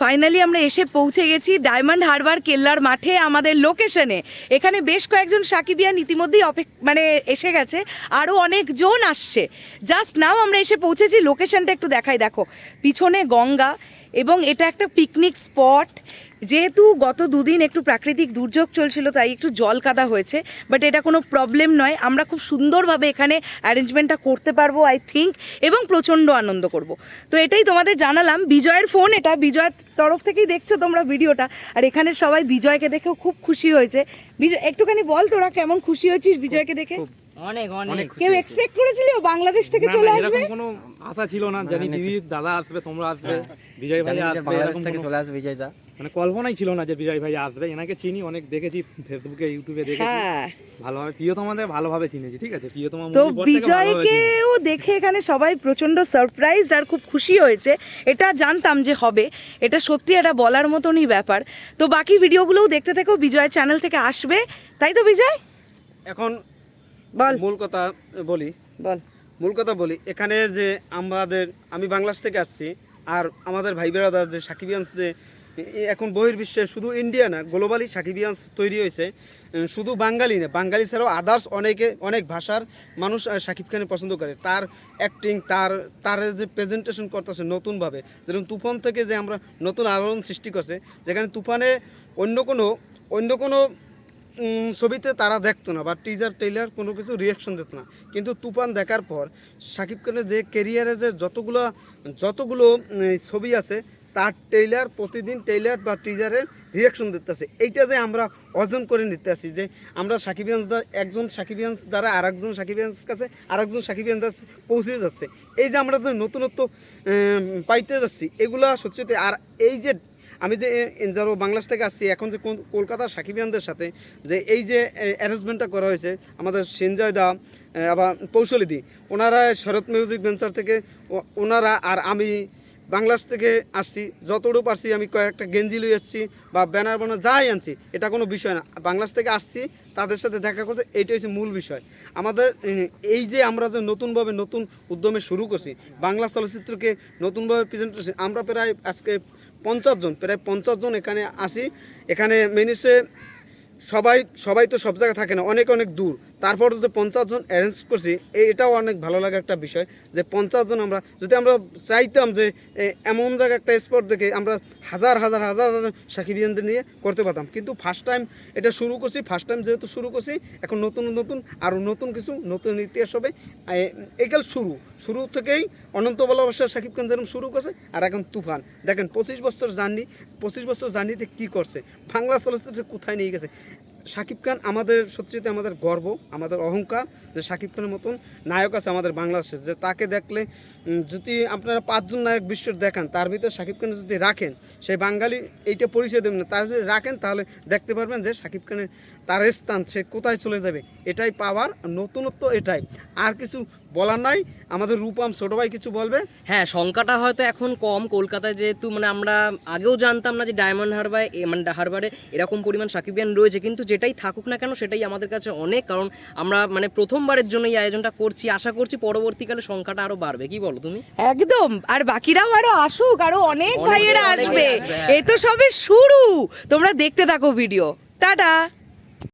Finally আমরা এসে পৌঁছে গেছি ডায়মন্ড হারবার কেল্লার মাঠে আমাদের লোকেশনে এখানে বেশ কয়েকজন সাকিবিয়ান ইতিমধ্যেই অপেক মানে এসে গেছে। আরও অনেকজন আসছে। জাস্ট নাও আমরা এসে পৌঁছেছি লোকেশনটা একটু দেখাই। দেখো, পিছনে গঙ্গা এবং এটা একটা পিকনিক স্পট যেহেতু গত দুদিন একটু প্রাকৃতিক দুর্যোগ চলছিল তাই একটু জল কাদা হয়েছে বাট এটা কোনো প্রবলেম নয়। আমরা খুব সুন্দরভাবে এখানে অ্যারেঞ্জমেন্টটা করতে পারব আই থিঙ্ক এবং প্রচণ্ড আনন্দ করব। তো এটাই তোমাদের জানালাম। বিজয়ের ফোন এটা। বিজয়ের তরফ থেকেই দেখছ তোমরা ভিডিওটা। আর এখানে সবাই বিজয়কে দেখেও খুব খুশি হয়েছে। বিজয় একটুখানি বল তোরা কেমন খুশি হয়েছিস বিজয়কে দেখে? অনেক অনেক কেউ এক্সপেক্ট করেছিলি ও বাংলাদেশ থেকে চলে আসবে? কোনো আশা ছিল না জানি দিদি দাদা আসবে তোমরা আসবে। বিজয় ভাই জানি আসবে বাংলাদেশ থেকে চলে আসবে বিজয় দা মানে কল্পনাই ছিল না যে বিজয় ভাই আসবে। এনাকে চিনি অনেক দেখেছি ফেসবুকে ইউটিউবে দেখেছি। হ্যাঁ। ভালোভাবে প্রিয়তমাদের ভালোভাবে চিনেছি ঠিক আছে? প্রিয়তমা তো। বিজয়কেও দেখে এখানে সবাই প্রচণ্ড সারপ্রাইজড আর খুব খুশি হয়েছে। এটা জানতাম যে হবে। এটা সত্যি একটা বলার মতনই ব্যাপার। তো বাকি ভিডিওগুলোও দেখতে থেকো বিজয় চ্যানেল থেকে আসবে। তাই তো বিজয়? এখন বল। মূল কথা বলি। বল। মূল কথা বলি। এখানে যে আমাদের আমি বাংলাদেশ থেকে আসছি। আর আমাদের ভাই বেড়াদার যে সাকিবিয়ান্স যে এখন বহির্বিশ্বে শুধু ইন্ডিয়া না গ্লোবালি সাকিবিয়ান্স তৈরি হয়েছে। শুধু বাঙালি না, বাঙালি ছাড়াও আদার্স অনেকে, অনেক ভাষার মানুষ শাকিব খানের পছন্দ করে। তার অ্যাক্টিং তার তার যে প্রেজেন্টেশন করতেছে নতুনভাবে, যেরকম তুফান থেকে যে আমরা নতুন আলোড়ন সৃষ্টি করছে, যেখানে তুফানে অন্য কোনো অন্য কোনো ছবিতে তারা দেখতো না বা টিজার টেইলার কোনো কিছু রিয়াকশন দিত না। কিন্তু তুফান দেখার পর শাকিব খানের যে কেরিয়ারে যে যতগুলো যতগুলো ছবি আছে, তার টেইলার প্রতিদিন টেইলার বা টিজারের রিয়াকশন দিতেছে। এইটা যে আমরা অর্জন করে নিতে আসি, যে আমরা সাকিবিয়ান্স একজন সাকিবিয়ান্স দ্বারা আর একজন সাকিবিয়ান্স কাছে আর একজন সাকিবিয়ান্স পৌঁছে যাচ্ছে। এই যে আমরা যে নতুনত্ব পাইতে যাচ্ছি, এগুলা সত্যি, আর এই যে আমি যে এ- যারা বাংলাদেশ থেকে আসছি, এখন যে কলকাতার সাকিবিয়ানদের সাথে যে এই যে অ্যারেঞ্জমেন্টটা করা হয়েছে, আমাদের সেনজয় দা আবার কৌশলীদি ওনারা শরৎ মিউজিক ভেঞ্চার থেকে ওনারা আর আমি বাংলাদেশ থেকে আসছি, যতটুকু পারছি আমি কয়েকটা গেঞ্জি লই আসছি বা ব্যানার বানানো যাই আনছি, এটা কোনো বিষয় না। বাংলাদেশ থেকে আসছি, তাদের সাথে দেখা করতে এইটা হচ্ছে মূল বিষয়। আমাদের এই যে আমরা যে নতুনভাবে নতুন উদ্যমে শুরু করছি, বাংলা চলচ্চিত্রকে নতুনভাবে প্রেজেন্টেশন আমরা প্রায় আজকে পঞ্চাশ জন, প্রায় পঞ্চাশ জন এখানে আসি। এখানে মেনিসে সবাই সবাই তো সব জায়গায় থাকে না, অনেক অনেক দূর। তারপর যে পঞ্চাশ জন অ্যারেঞ্জ করছি এটাও অনেক ভালো লাগা একটা বিষয় যে পঞ্চাশ জন আমরা যদি আমরা চাইতাম যে এমন জায়গা একটা স্পট দেখে আমরা হাজার হাজার হাজার হাজার সাকিবিয়ানদের নিয়ে করতে পারতাম। কিন্তু ফার্স্ট টাইম এটা শুরু করছি ফার্স্ট টাইম যেহেতু শুরু করছি, এখন নতুন নতুন, আরও নতুন কিছু, নতুন ইতিহাস হবে। একাল শুরু। শুরু থেকেই অনন্ত ভালোবাসা সাকিব খান যেরকম শুরু করছে, আর এখন তুফান। দেখেন, পঁচিশ বছর জার্নি, পঁচিশ বছর জার্নিতে কী করছে? বাংলা চলচ্চিত্রে কোথায় নিয়ে গেছে? সাকিব খান আমাদের সত্যিতে আমাদের গর্ব, আমাদের অহংকার যে শাকিব খানের মতন নায়ক আছে আমাদের বাংলাদেশে। যে তাকে দেখলে যদি আপনারা পাঁচজন নায়ক বিশ্বের দেখান, তার ভিতরে শাকিব খান যদি রাখেন, সেই বাঙালি এইটা পরিচয় দেবেন না। তার যদি রাখেন, তাহলে দেখতে পারবেন যে শাকিব খানের তার স্থান সে কোথায় চলে যাবে? এটাই পাওয়ার নতুনত্ব এটাই। আর কিছু বলার নাই? আমাদের রূপম ছোট ভাই কিছু বলবে? হ্যাঁ সংখ্যাটা হয়তো এখন কম। কলকাতায় যেহেতু মানে আমরা আগেও জানতাম না যে ডায়মন্ড হারবারে এ- মানে হারবারে এরকম পরিমাণ সাকিবিয়ান রয়েছে। কিন্তু যেটাই থাকুক না কেন সেটাই আমাদের কাছে অনেক। কারণ আমরা মানে প্রথমবারের জন্য এই আয়োজনটা করছি। আশা করছি পরবর্তীকালে সংখ্যাটা আরও বাড়বে। কি বলো তুমি? একদম। আর বাকিরাও আরও আসুক। আরও অনেক ভাইয়েরা আসবে। আসবে, হ্যাঁ। এ তো সবে শুরু। তোমরা দেখতে থাকো ভিডিও। টাটা।